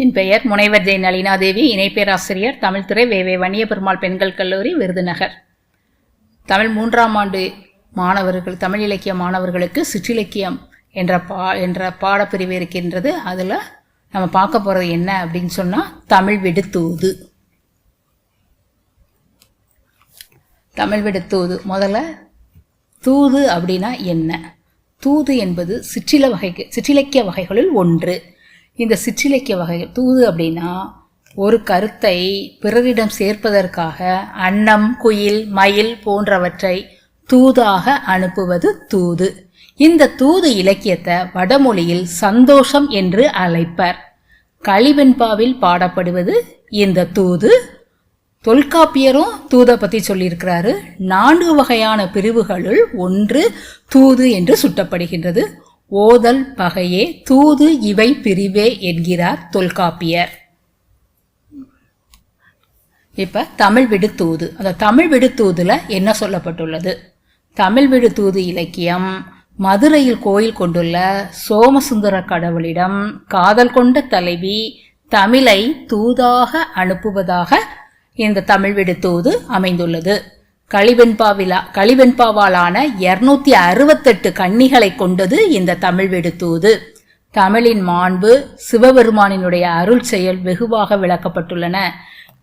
என் பெயர் முனைவர் ஜெய் நளினாதேவி இணை பேராசிரியர் தமிழ்துறை வேவே வன்னிய பெண்கள் கல்லூரி விருதுநகர். தமிழ் மூன்றாம் ஆண்டு மாணவர்கள் தமிழ் இலக்கிய மாணவர்களுக்கு சிற்றிலக்கியம் என்ற பா என்ற பாடப்பிரிவு இருக்கின்றது. அதில் நம்ம பார்க்க போகிறது என்ன அப்படின்னு சொன்னால் தமிழ் விடுத்தூது. தமிழ் விடுத்தூது. முதல்ல தூது அப்படின்னா என்ன? தூது என்பது சிற்றில வகைக்கு சிற்றிலக்கிய வகைகளில் ஒன்று. இந்த சிற்றிலக்கிய வகை தூது அப்படின்னா ஒரு கருத்தை பிறரிடம் சேர்ப்பதற்காக அன்னம் குயில் மயில் போன்றவற்றை தூதாக அனுப்புவது தூது. இந்த தூது இலக்கியத்தை வடமொழியில் சந்தோஷம் என்று அழைப்பர். களிவெண்பாவில் பாடப்படுவது இந்த தூது. தொல்காப்பியரும் தூதை பற்றி சொல்லியிருக்கிறாரு. நான்கு வகையான பிரிவுகளுள் ஒன்று தூது என்று சுட்டப்படுகின்றது. ஓதல் பகையே தூது இவை பிரிவே என்கிறார் தொல்காப்பியர். இப்ப தமிழ் விடுத்தூது அந்த தமிழ் விடுத்தூதுல என்ன சொல்லப்பட்டுள்ளது? தமிழ் விடுத்தூது இலக்கியம் மதுரையில் கோயில் கொண்டுள்ள சோமசுந்தர கடவுளிடம் காதல் கொண்ட தலைவி தமிழை தூதாக அனுப்புவதாக இந்த தமிழ் விடுத்தூது அமைந்துள்ளது. களிவெண்பாவிலா களிவெண்பாவாலான இருநூத்தி அறுபத்தெட்டு கன்னிகளை கொண்டது இந்த தமிழ் வெடுத்தூது. தமிழின் மாண்பு சிவபெருமானினுடைய அருள் செயல் வெகுவாக விளக்கப்பட்டுள்ளன.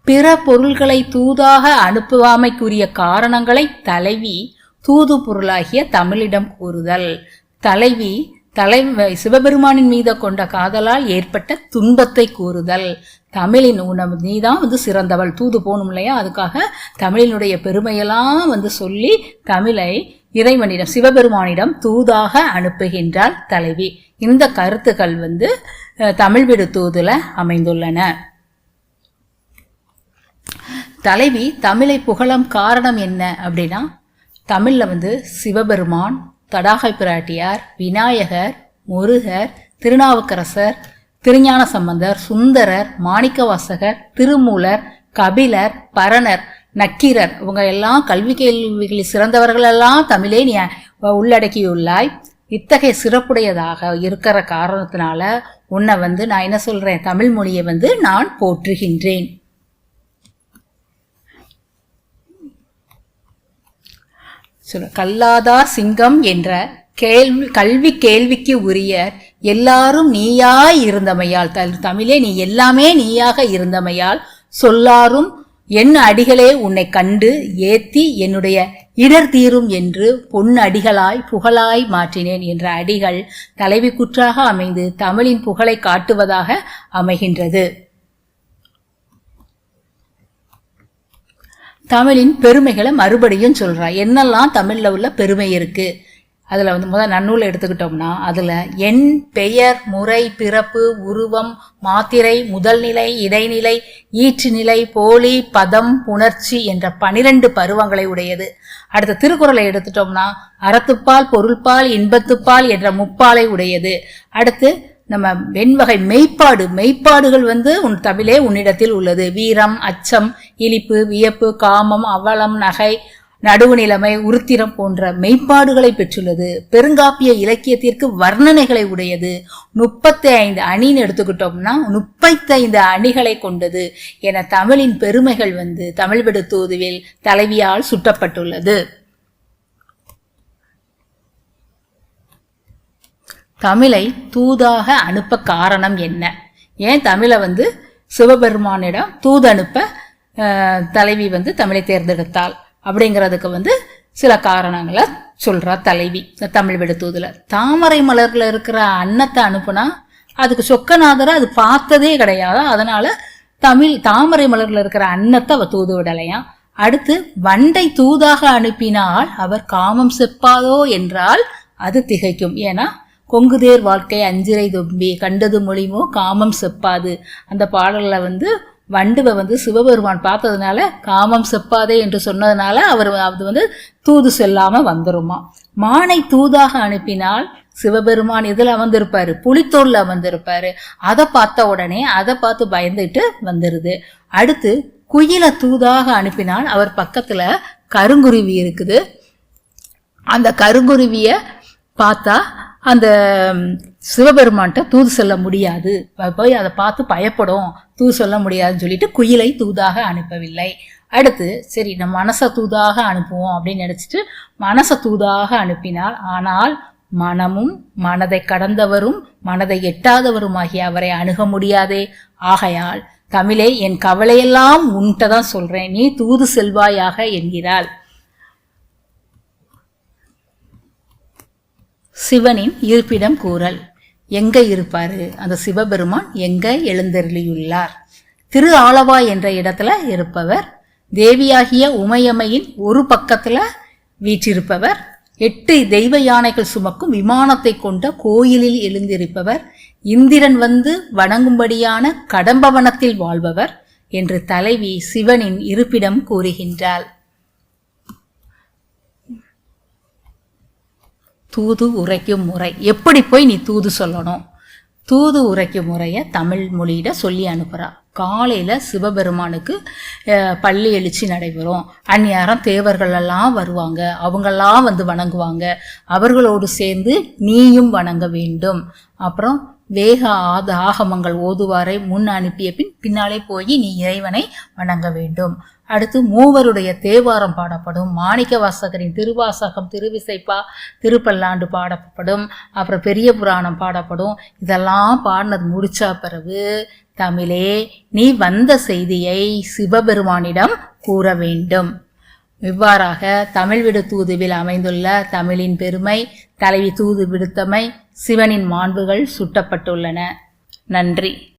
பிற பொருள்களை தூதாக அனுப்புவாமைக்குரிய காரணங்களை தலைவி தூது பொருளாகிய தமிழிடம் கூறுதல். தலைவி தலை சிவபெருமானின் மீது கொண்ட காதலால் ஏற்பட்ட துன்பத்தை கூறுதல். தமிழின் உணவு நீ தான் வந்து சிறந்தவள். தூது போகணும் இல்லையா? அதுக்காக தமிழினுடைய பெருமையெல்லாம் வந்து சொல்லி தமிழை இறைவனிடம் சிவபெருமானிடம் தூதாக அனுப்புகின்றாள் தலைவி. இந்த கருத்துக்கள் வந்து தமிழ் விடு தூதுல அமைந்துள்ளன. தலைவி தமிழை புகழம் காரணம் என்ன அப்படின்னா தமிழில் வந்து சிவபெருமான் தடாகை பிராட்டியார் விநாயகர் முருகர் திருநாவுக்கரசர் திருஞான சம்பந்தர் சுந்தரர் மாணிக்கவாசகர் திருமூலர் கபிலர் பரணர் நக்கீரர் இவங்க எல்லாம் கல்வி கேள்விகளில் சிறந்தவர்களெல்லாம் தமிழே நீ உள்ளடக்கியுள்ளாய். இத்தகைய சிறப்புடையதாக இருக்கிற காரணத்தினால உன்னை வந்து நான் என்ன சொல்றேன்? தமிழ் மொழியை வந்து நான் போற்றுகின்றேன். சொல்ல கல்லாதார் சிங்கம் என்ற கேள்வி கல்வி கேள்விக்கு உரிய எல்லாரும் நீயாய் இருந்தமையால் தமிழே நீ எல்லாமே நீயாக இருந்தமையால் சொல்லாரும் என் அடிகளே உன்னை கண்டு ஏத்தி என்னுடைய இடர் தீரும் என்று பொன் அடிகளாய் புகழாய் மாற்றினேன் என்ற அடிகள் தலைவி குற்றாக அமைந்து தமிழின் புகழை காட்டுவதாக அமைகின்றது. தமிழின் பெருமைகளை மறுபடியும் சொல்கிறான் என்னெல்லாம் தமிழில் உள்ள பெருமை இருக்குது அதில் வந்து முதல் நன்னூல் எடுத்துக்கிட்டோம்னா அதில் எண் பெயர் முறை பிறப்பு உருவம் மாத்திரை முதல்நிலை இடைநிலை ஈற்றுநிலை போலி பதம் புணர்ச்சி என்ற பனிரெண்டு பருவங்களை உடையது. அடுத்த திருக்குறளை எடுத்துட்டோம்னா அறத்துப்பால் பொருள்பால் இன்பத்துப்பால் என்ற முப்பாலை உடையது. அடுத்து நம்ம வெண்வகை மெய்ப்பாடு மெய்ப்பாடுகள் வந்து உன் தமிழே உன்னிடத்தில் உள்ளது. வீரம் அச்சம் இழிப்பு வியப்பு காமம் அவலம் நகை நடுவு நிலைமை உருத்திரம் போன்ற மெய்ப்பாடுகளை பெற்றுள்ளது. பெருங்காப்பிய இலக்கியத்திற்கு வர்ணனைகளை உடையது. முப்பத்தி ஐந்து அணின்னு எடுத்துக்கிட்டோம்னா முப்பத்தைந்து அணிகளை கொண்டது என தமிழின் பெருமைகள் வந்து தமிழ் விடு தூதுவில் தலைவியால் சுட்டப்பட்டுள்ளது. தமிழை தூதாக அனுப்ப காரணம் என்ன? ஏன் தமிழை வந்து சிவபெருமானிடம் தூது அனுப்ப தலைவி வந்து தமிழை தேர்ந்தெடுத்தாள்? அப்படிங்கிறதுக்கு வந்து சில காரணங்களை சொல்கிறா தலைவி தமிழ் விடுத்தூதில் தாமரை மலரில் இருக்கிற அன்னத்தை அனுப்புனா அதுக்கு சொக்கநாதரை அது பார்த்ததே கிடையாது. அதனால் தமிழ் தாமரை மலரில் இருக்கிற அன்னத்தை அவள் தூது விடலையாம் அடுத்து வண்டை தூதாக அனுப்பினால் அவர் காமம் செப்பாதோ என்றால் அது திகைக்கும். ஏன்னா கொங்குதேர் வாழ்க்கை அஞ்சிரை தொம்பி கண்டது மொழிமோ காமம் செப்பாது. அந்த பாடலில் வந்து வண்டுவை வந்து சிவபெருமான் பார்த்ததுனால காமம் செப்பாதே என்று சொன்னதுனால அவர் அது வந்து தூது செல்லாமல் வந்துருமா. மானை தூதாக அனுப்பினால் சிவபெருமான் இதில் அமர்ந்திருப்பார்? புளித்தோளில் அமர்ந்திருப்பார். அதை பார்த்த உடனே அதை பார்த்து பயந்துட்டு வந்துடுது அடுத்து குயிலை தூதாக அனுப்பினால் அவர் பக்கத்தில் கருங்குருவி இருக்குது. அந்த கருங்குருவியை பார்த்தா அந்த சிவபெருமான்கிட்ட தூது சொல்ல முடியாது. போய் அதை பார்த்து பயப்படும். தூது சொல்ல முடியாதுன்னு சொல்லிட்டு குயிலை தூதாக அனுப்பவில்லை. அடுத்து சரி நம்ம மனசை தூதாக அனுப்புவோம் அப்படின்னு நினச்சிட்டு மனசை தூதாக அனுப்பினால் ஆனால் மனமும் மனதை கடந்தவரும் மனதை எட்டாதவருமாகிய அவரை அணுக முடியாதே. ஆகையால் தமிழே என் கவலையெல்லாம் உன்கிட்ட தான் சொல்கிறேன் நீ தூது செல்வாயாக என்கிறாள். சிவனின் இருப்பிடம் கூறல். எங்க இருப்பாரு? அந்த சிவபெருமான் எங்க எழுந்தருளியுள்ளார்? திரு ஆலவா என்ற இடத்துல இருப்பவர் தேவியாகிய உமையம்மையின் ஒரு பக்கத்துல வீற்றிருப்பவர் எட்டு தெய்வ யானைகள் சுமக்கும் விமானத்தை கொண்ட கோயிலில் எழுந்திருப்பவர் இந்திரன் வந்து வணங்கும்படியான கடம்பவனத்தில் வாழ்பவர் என்று தலைவி சிவனின் இருப்பிடம் கூறுகின்றாள். தூது உரைக்கும் முறை. எப்படி போய் நீ தூது சொல்லணும்? தூது உரைக்கும் முறையை தமிழ் மொழியிட சொல்லி அனுப்புகிறா காலையில் சிவபெருமானுக்கு பள்ளி எழுச்சி நடைபெறும். அந்நேரம் தேவர்கள் எல்லாம் வருவாங்க. அவங்கெல்லாம் வந்து வணங்குவாங்க. அவர்களோடு சேர்ந்து நீயும் வணங்க வேண்டும். அப்புறம் வேக ஆத ஆகமங்கள் ஓதுவாரை முன் அனுப்பிய பின் பின்னாலே போய் நீ இறைவனை வணங்க வேண்டும். அடுத்து மூவருடைய தேவாரம் பாடப்படும். மாணிக்க வாசகரின் திருவாசகம் திருவிசைப்பா திருப்பல்லாண்டு பாடப்படும். அப்புறம் பெரிய புராணம் பாடப்படும். இதெல்லாம் பாடினது முடிச்சா பிறகு தமிழே நீ வந்த செய்தியை சிவபெருமானிடம் கூற வேண்டும். இவ்வாறாக தமிழ் விடு தூதுவில் அமைந்துள்ள தமிழின் பெருமை தலைவி தூது விடுத்தமை சிவனின் மாண்புகள் சுட்டப்பட்டுள்ளன. நன்றி.